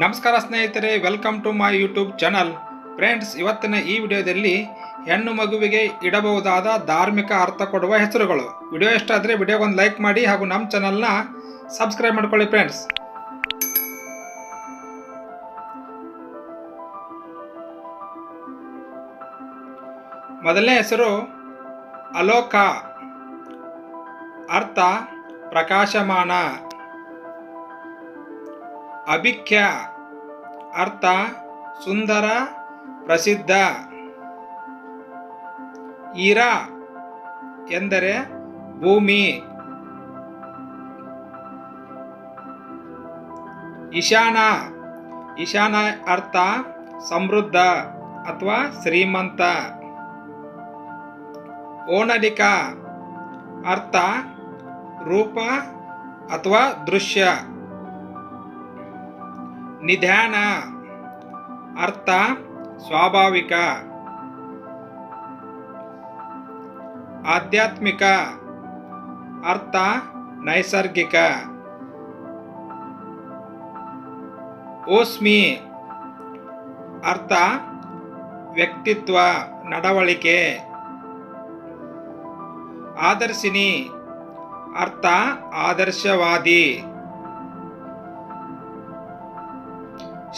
ನಮಸ್ಕಾರ ಸ್ನೇಹಿತರೆ welcome to my YouTube channel friends ಇವತ್ತಿನ ಈ ವಿಡಿಯೋದಲ್ಲಿ ಹೆಣ್ಣು ಮಗುವಿಗೆ ಇಡಬಹುದಾದ ಧಾರ್ಮಿಕ ಅರ್ಥ ಕೊಡುವ ಹೆಸರುಗಳು. ವಿಡಿಯೋ ಇಷ್ಟ ಆದರೆ ವಿಡಿಯೋಗೊಂದು ಲೈಕ್ ಮಾಡಿ ಹಾಗೂ ನಮ್ಮ ಚಾನಲ್ನ ಸಬ್ಸ್ಕ್ರೈಬ್ ಮಾಡ್ಕೊಳ್ಳಿ ಫ್ರೆಂಡ್ಸ್ ಮೊದಲನೇ ಹೆಸರು ಅಲೋಕ. ಅರ್ಥ ಪ್ರಕಾಶಮಾನ. ಅಭಿಖ್ಯ, ಅರ್ಥ, ಸುಂದರ, ಪ್ರಸಿದ್ಧ. ಈರ ಎಂದರೆ ಭೂಮಿ. ಈಶಾನ ಈಶಾನ ಅರ್ಥ ಸಮೃದ್ಧ ಅಥವಾ ಶ್ರೀಮಂತ. ಓನಲಿಕ ಅರ್ಥ ರೂಪ ಅಥವಾ ದೃಶ್ಯ. ನಿಧಾನ ಅರ್ಥ ಸ್ವಾಭಾವಿಕ ಆಧ್ಯಾತ್ಮಿಕ ಅರ್ಥ ನೈಸರ್ಗಿಕ. ಓಸ್ಮಿ ಅರ್ಥ ವ್ಯಕ್ತಿತ್ವ ನಡವಳಿಕೆ. ಆದರ್ಶಿನಿ ಅರ್ಥ ಆದರ್ಶವಾದಿ.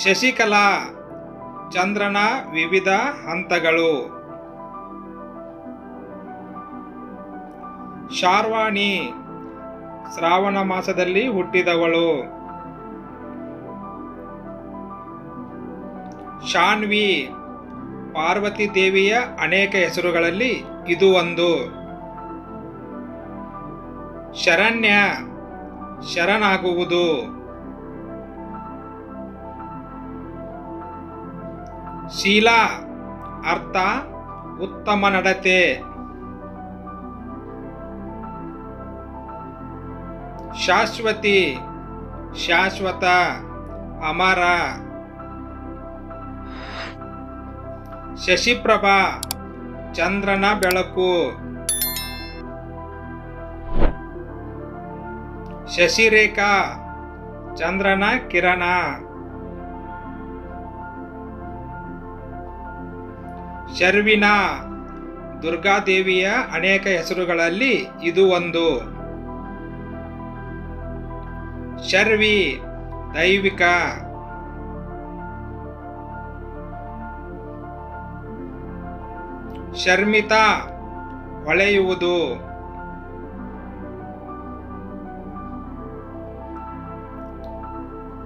ಶಶಿಕಲಾ, ಚಂದ್ರನ ವಿವಿಧ ಹಂತಗಳು. ಶಾರ್ವಾಣಿ, ಶ್ರಾವಣ ಮಾಸದಲ್ಲಿ ಹುಟ್ಟಿದವಳು. ಶಾನ್ವಿ, ಪಾರ್ವತಿ ದೇವಿಯ ಅನೇಕ ಹೆಸರುಗಳಲ್ಲಿ ಇದು ಒಂದು. ಶರಣ್ಯ, ಶರಣಾಗುವುದು. ಶೀಲ ಅರ್ಥ ಉತ್ತಮ ನಡತೆ. ಶಾಶ್ವತಿ ಶಾಶ್ವತ ಅಮರ. ಶಶಿಪ್ರಭಾ ಚಂದ್ರನ ಬೆಳಕು. ಶಶಿರೇಖಾ ಚಂದ್ರನ ಕಿರಣ. ಶರ್ವಿನ ದುರ್ಗಾದೇವಿಯ ಅನೇಕ ಹೆಸರುಗಳಲ್ಲಿ ಇದು ಒಂದು. ಶರ್ವಿ ದೈವಿಕ. ಶರ್ಮಿತಾ ಹೊಳೆಯುವುದು.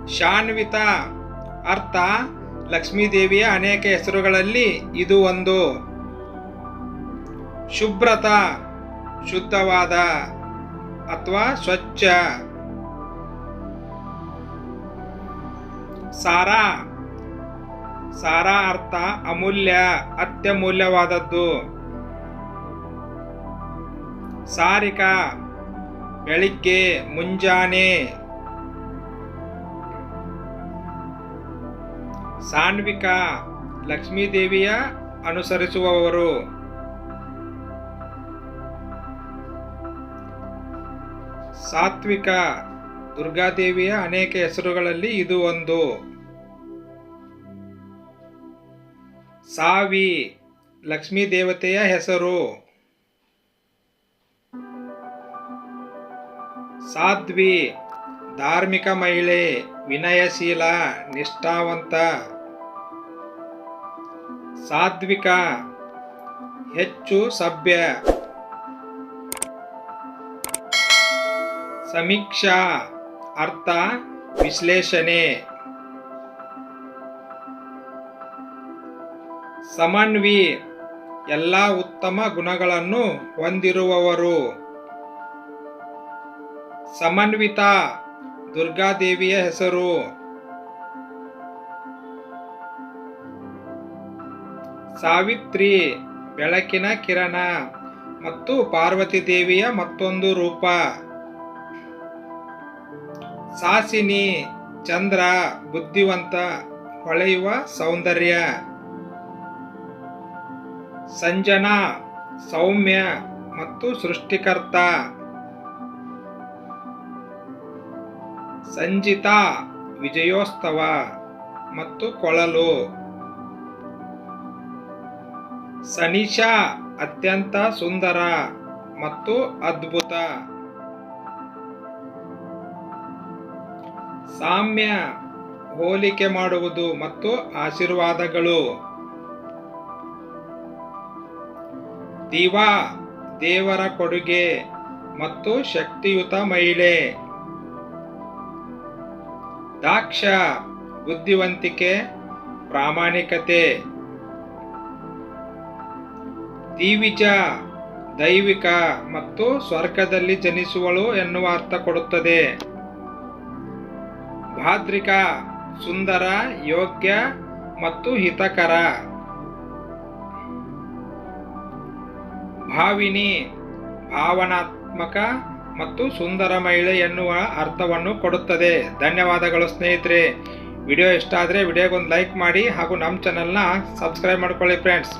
ಶಾನ್ವಿತ ಅರ್ಥ ಲಕ್ಷ್ಮೀದೇವಿಯ ಅನೇಕ ಹೆಸರುಗಳಲ್ಲಿ ಇದು ಒಂದು. ಶುಭ್ರತ, ಶುದ್ಧವಾದ ಅಥವಾ ಸ್ವಚ್ಛ. ಸಾರಾ ಸಾರಾ ಅರ್ಥ ಅಮೂಲ್ಯ, ಅತ್ಯಮೂಲ್ಯವಾದದ್ದು. ಸಾರಿಕಾ, ಬೆಳಿಗ್ಗೆ, ಮುಂಜಾನೆ. ಸಾನ್ವಿಕ ಲಕ್ಷ್ಮೀದೇವಿಯ ಅನುಸರಿಸುವವರು. ಸಾತ್ವಿಕ ದುರ್ಗಾದೇವಿಯ ಅನೇಕ ಹೆಸರುಗಳಲ್ಲಿ ಇದು ಒಂದು. ಸಾವಿ ಲಕ್ಷ್ಮೀ ದೇವತೆಯ ಹೆಸರು. ಸಾಧ್ವಿ ಧಾರ್ಮಿಕ ಮಹಿಳೆ, ವಿನಯಶೀಲ, ನಿಷ್ಠಾವಂತ, ಸಾತ್ವಿಕ, ಹೆಚ್ಚು ಸಭ್ಯ, ಸಮೀಕ್ಷಾ, ಅರ್ಥ, ವಿಶ್ಲೇಷಣೆ ಸಮನ್ವಿ ಎಲ್ಲ ಉತ್ತಮ ಗುಣಗಳನ್ನು ಹೊಂದಿರುವವರು. ಸಮನ್ವಿತ ದುರ್ಗಾದೇವಿಯ ಹೆಸರು. ಸಾವಿತ್ರಿ, ಬೆಳಕಿನ ಕಿರಣ ಮತ್ತು ಪಾರ್ವತಿ ದೇವಿಯ ಮತ್ತೊಂದು ರೂಪ. ಸಾಸಿನಿ, ಚಂದ್ರ, ಬುದ್ಧಿವಂತ, ಹೊಳೆಯುವ ಸೌಂದರ್ಯ. ಸಂಜನಾ, ಸೌಮ್ಯ ಮತ್ತು ಸೃಷ್ಟಿಕರ್ತ. ಸಂಜಿತಾ ವಿಜಯೋತ್ಸವ ಮತ್ತು ಕೊಳಲು. ಸನಿಷಾ, ಅತ್ಯಂತ ಸುಂದರ ಮತ್ತು ಅದ್ಭುತ. ಸಾಮ್ಯ, ಹೋಲಿಕೆ ಮಾಡುವುದು ಮತ್ತು ಆಶೀರ್ವಾದಗಳು. ದಿವಾ, ದೇವರ ಕೊಡುಗೆ ಮತ್ತು ಶಕ್ತಿಯುತ ಮಹಿಳೆ. ದಾಕ್ಷ ಬುದ್ಧಿವಂತಿಕೆ ಪ್ರಾಮಾಣಿಕತೆ ದೀವಿಜ ದೈವಿಕ ಮತ್ತು ಸ್ವರ್ಗದಲ್ಲಿ ಜನಿಸುವಳು ಎನ್ನುವ ಅರ್ಥ ಕೊಡುತ್ತದೆ. ಭಾದ್ರಿಕ ಸುಂದರ, ಯೋಗ್ಯ ಮತ್ತು ಹಿತಕರ. ಭಾವಿನಿ ಭಾವನಾತ್ಮಕ ಮತ್ತು ಸುಂದರ ಮಹಿಳೆ ಎನ್ನುವ ಅರ್ಥವನ್ನು ಕೊಡುತ್ತದೆ. ಧನ್ಯವಾದಗಳು ಸ್ನೇಹಿತರೆ. ವಿಡಿಯೋ ಇಷ್ಟ ಆದರೆ ವಿಡಿಯೋಗೊಂದು ಲೈಕ್ ಮಾಡಿ ಹಾಗೂ ನಮ್ಮ ಚಾನಲ್ನ ಸಬ್ಸ್ಕ್ರೈಬ್ ಮಾಡ್ಕೊಳ್ಳಿ ಫ್ರೆಂಡ್ಸ್.